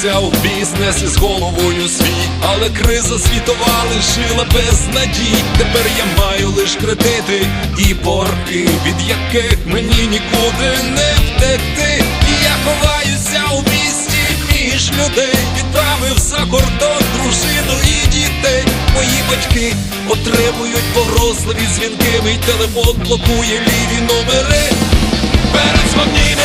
Вкотився у бізнес із головою свій, але криза світова лишила без надій. Тепер я маю лиш кредити і борги, від яких мені нікуди не втекти. І я ховаюся у місті між людей, відправив за кордон дружину і дітей. Мої батьки отримують погрозливі дзвінки, мій телефон блокує ліві номери. Передзвони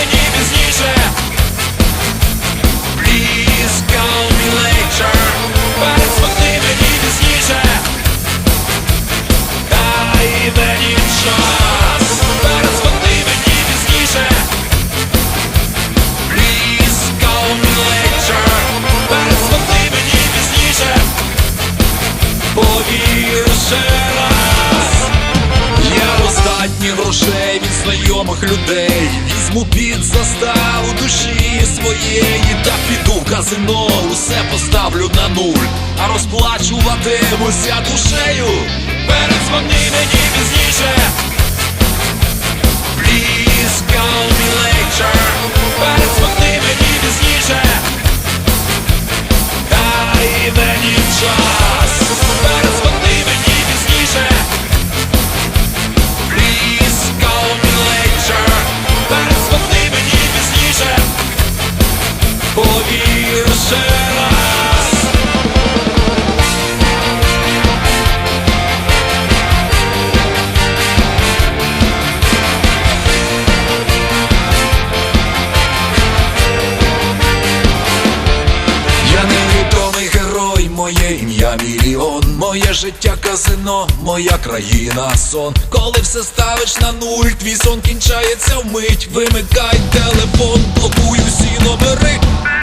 раз. Я достатньо грошей від знайомих людей. Візьму під заставу душі своєї Та піду в казино, усе поставлю на нуль. А розплачуватимуся душею. Передзвони мені пізніше Повір Я невідомий герой, моє ім'я мільйон, моє життя казино, моя країна сон. Коли все ставиш на нуль, твій сон кінчається вмить. Вимикай телефон, блокуй Україно, бери!